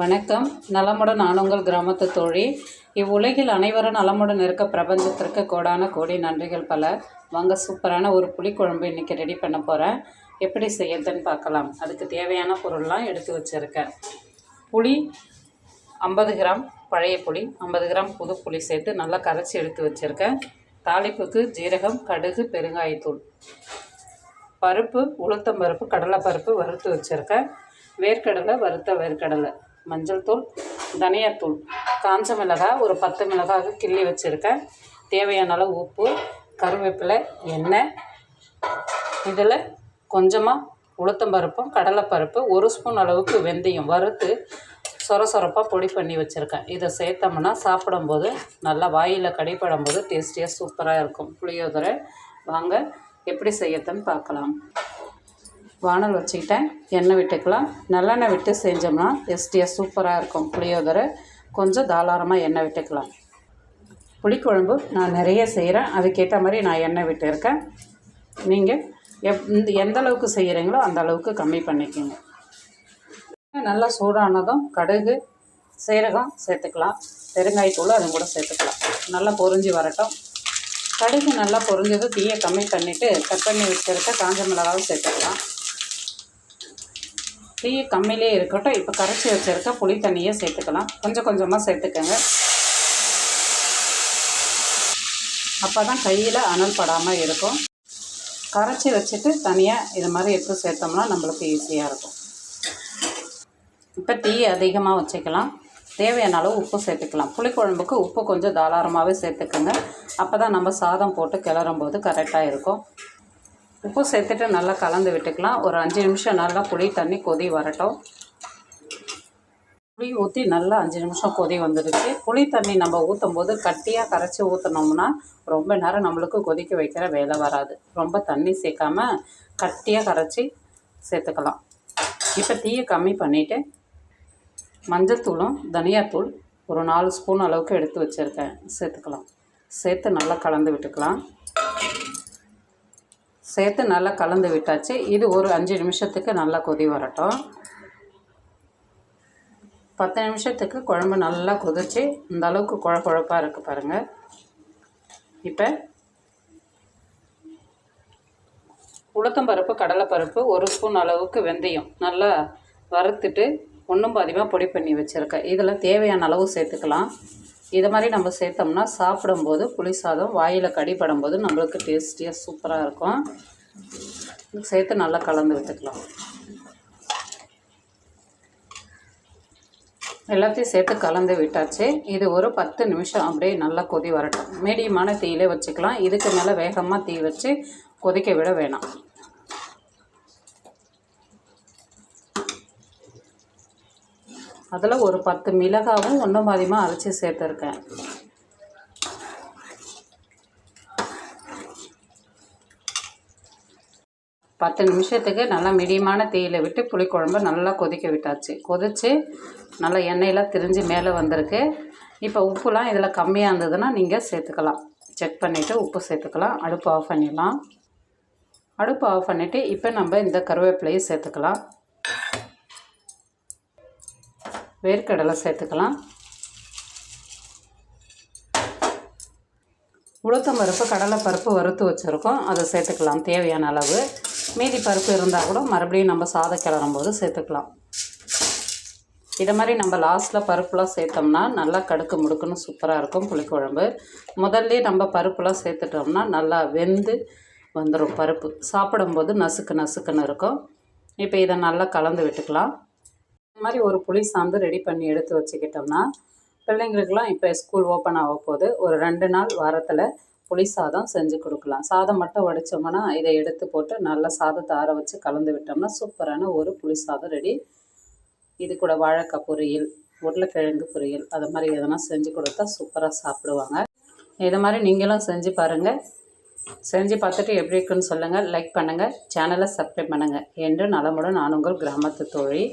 வணக்கம். நலமுடன் நான் உங்கள் கிராமத்து தோழி. இவ்வுலகில் அனைவரும் நலமுடன் இருக்க பிரபஞ்சத்திற்கு கோடான கோடி நன்றிகள் பல. வாங்க சூப்பரான ஒரு புளிக்குழம்பு இன்றைக்கி ரெடி பண்ண போகிறேன் எப்படி செய்யறதுன்னு பார்க்கலாம். அதுக்கு தேவையான பொருள்லாம் எடுத்து வச்சுருக்கேன். புளி ஐம்பது கிராம் பழைய புளி ஐம்பது கிராம் புது புளி சேர்த்து நல்லா கரைச்சி எடுத்து வச்சுருக்கேன். தாளிப்புக்கு ஜீரகம் கடுகு பெருங்காயத்தூள். பருப்பு உளுத்தம் பருப்பு கடலைப்பருப்பு வறுத்து வச்சுருக்கேன். வேர்க்கடலை வறுத்த வேர்க்கடலை. மஞ்சள் தூள் தனியாத்தூள் காஞ்ச மிளகாய் ஒரு பத்து மிளகாய் கிள்ளி வச்சுருக்கேன். தேவையான அளவு உப்பு கருவேப்பிலை எண்ணெய். இதில் கொஞ்சமாக உளுத்தம்பருப்பும் கடலைப்பருப்பு ஒரு ஸ்பூன் அளவுக்கு வெந்தயம் வறுத்து சொர சொரப்பாக பொடி பண்ணி வச்சுருக்கேன். இதை சேர்த்தோம்னா சாப்பிடும்போது நல்லா வாயில் கடிப்படும் போது டேஸ்டியாக சூப்பராக இருக்கும். புளியோதரை. வாங்க எப்படி செய்யறதுன்னு பார்க்கலாம். வானல் வச்சுக்கிட்டேன். எண்ணெய் விட்டுக்கலாம். நல்லெண்ணெய் விட்டு செஞ்சோம்னா டேஸ்டியாக சூப்பராக இருக்கும். புளியோதரை கொஞ்சம் தாராளமாக எண்ணெய் விட்டுக்கலாம். புளிக்குழம்பு நான் நிறைய செய்கிறேன் அதுக்கேற்ற மாதிரி நான் எண்ணெய் விட்டுருக்கேன். நீங்கள் எப் இந்த எந்த அளவுக்கு செய்கிறீங்களோ அந்த அளவுக்கு கம்மி பண்ணிக்கோங்க. நல்லா சூடானதும் கடுகு சீரகம் சேர்த்துக்கலாம். பெருங்காயத்தூள் அதுவும் கூட சேர்த்துக்கலாம். நல்லா பொரிஞ்சு வரட்டும். கடுகு நல்லா பொரிஞ்சதும் தீயை கம்மி பண்ணிவிட்டு கட் பண்ணி வச்சுருக்க காஞ்ச மிளகாவும் சேர்த்துக்கலாம். டீ கம்மிலே இருக்கட்டும் இப்போ கரைச்சி வச்சுருக்க புளி தண்ணியை சேர்த்துக்கலாம். கொஞ்சம் கொஞ்சமாக சேர்த்துக்கோங்க. அப்போ தான் கையில் அனல் படாமல் இருக்கும். கரைச்சி வச்சுட்டு தனியாக இது மாதிரி எடுத்து சேர்த்தோம்னா நம்மளுக்கு ஈஸியாக இருக்கும். இப்போ டீ அதிகமாக வச்சுக்கலாம். தேவையான அளவு உப்பு சேர்த்துக்கலாம். புளிக்குழம்புக்கு உப்பு கொஞ்சம் தாராளமாகவே சேர்த்துக்கோங்க. அப்போ தான் நம்ம சாதம் போட்டு கிளறும் போது கரெக்டாக இருக்கும். உப்பு சேர்த்துட்டு நல்லா கலந்து விட்டுக்கலாம். ஒரு அஞ்சு நிமிஷம் நல்லா புளி தண்ணி கொதி வரட்டும். புளி ஊற்றி நல்லா அஞ்சு நிமிஷம் கொதி வந்துடுச்சு. புளி தண்ணி நம்ம ஊற்றும் போது கட்டியாக கரைச்சி ஊற்றினோம்னா ரொம்ப நேரம் நம்மளுக்கு கொதிக்க வைக்கிற வேலை வராது. ரொம்ப தண்ணி சேர்க்காம கட்டியாக கரைச்சி சேர்த்துக்கலாம். இப்போ தீயை கம்மி பண்ணிவிட்டு மஞ்சள் தூளும் தனியாத்தூள் ஒரு நாலு ஸ்பூன் அளவுக்கு எடுத்து வச்சுருக்கேன். சேர்த்துக்கலாம். சேர்த்து நல்லா கலந்து விட்டுக்கலாம். சேர்த்து நல்லா கலந்து விட்டாச்சு. இது ஒரு அஞ்சு நிமிஷத்துக்கு நல்லா கொதி வரட்டும். பத்து நிமிஷத்துக்கு குழம்பு நல்லா கொதிச்சு இந்த அளவுக்கு குழ குழப்பாக இருக்குது பாருங்கள் இப்போ உளுத்தம்பருப்பு கடலைப்பருப்பு ஒரு ஸ்பூன் அளவுக்கு வெந்தயம் நல்லா வறுத்துட்டு ஒன்றும் பாதிமாக பொடி பண்ணி வச்சுருக்கேன். இதில் தேவையான அளவு சேர்த்துக்கலாம். இது மாதிரி நம்ம சேர்த்தோம்னா சாப்பிடும்போது புளி சாதம் வாயில் கடிப்படும் போது நம்மளுக்கு டேஸ்டியாக சூப்பராக இருக்கும். சேர்த்து நல்லா கலந்து விட்டுக்கலாம். எல்லாத்தையும் சேர்த்து கலந்து விட்டாச்சு. இது ஒரு பத்து நிமிஷம் அப்படியே நல்லா கொதி வரட்டும். மீடியமான தீயிலே வச்சுக்கலாம். இதுக்கு மேலே வேகமாக தீ வச்சு கொதிக்க விட வேணாம். அதில் ஒரு பத்து மிளகாவும் ஒன்றும் பாதியமாக அரைச்சி சேர்த்துருக்கேன். பத்து நிமிஷத்துக்கு நல்லா மீடியமான தீயில் விட்டு புளிக்குழம்பு நல்லா கொதிக்க விட்டாச்சு. கொதித்து நல்லா எண்ணெயெல்லாம் திரிஞ்சு மேலே வந்திருக்கு. இப்போ உப்புலாம் இதில் கம்மியாக இருந்ததுன்னா நீங்கள் சேர்த்துக்கலாம். செக் பண்ணிவிட்டு உப்பு சேர்த்துக்கலாம். அடுப்பு ஆஃப் பண்ணிடலாம். அடுப்பு ஆஃப் பண்ணிவிட்டு இப்போ நம்ம இந்த கருவேப்பிலையை சேர்த்துக்கலாம். வேர்க்கடலை சேர்த்துக்கலாம். உளுத்தம் பருப்பு கடலை பருப்பு வறுத்து வச்சுருக்கோம். அதை சேர்த்துக்கலாம் தேவையான அளவு. மீதி பருப்பு இருந்தால் கூட மறுபடியும் நம்ம சாதம் கிளறும் போது சேர்த்துக்கலாம். இதை மாதிரி நம்ம லாஸ்ட்டில் பருப்புலாம் சேர்த்தோம்னா நல்லா கடுக்கு முடுக்குன்னு சூப்பராக இருக்கும் புளிக்குழம்பு. முதல்ல நம்ம பருப்புலாம் சேர்த்துட்டோம்னா நல்லா வெந்து வந்துடும் பருப்பு. சாப்பிடும்போது நசுக்கு நசுக்குன்னு இருக்கும். இப்போ இதை நல்லா கலந்து விட்டுக்கலாம். இந்த மாதிரி ஒரு புளி சாந்து ரெடி பண்ணி எடுத்து வச்சுக்கிட்டோம்னா பிள்ளைங்களுக்கெல்லாம் இப்போ ஸ்கூல் ஓப்பன் ஆக போகுது. ஒரு ரெண்டு நாள் வாரத்தில் புளி சாதம் செஞ்சு கொடுக்கலாம். சாதம் மட்டும் வடித்தோம்னா இதை எடுத்து போட்டு நல்லா சாதத்தை ஆற வச்சு கலந்து விட்டோம்னா சூப்பரான ஒரு புளி சாதம் ரெடி இது கூட வாழைக்காய் பொரியல் உருளைக்கிழங்கு பொரியல் அது மாதிரி எதனா செஞ்சு கொடுத்தா சூப்பராக சாப்பிடுவாங்க. இது மாதிரி நீங்களும் செஞ்சு பாருங்கள் செஞ்சு பார்த்துட்டு எப்படி இருக்குன்னு சொல்லுங்கள் லைக் பண்ணுங்கள் சேனலை சப்ஸ்கிரைப் பண்ணுங்கள் என்று நலமுடன் நான் உங்கள் கிராமத்து தோழி.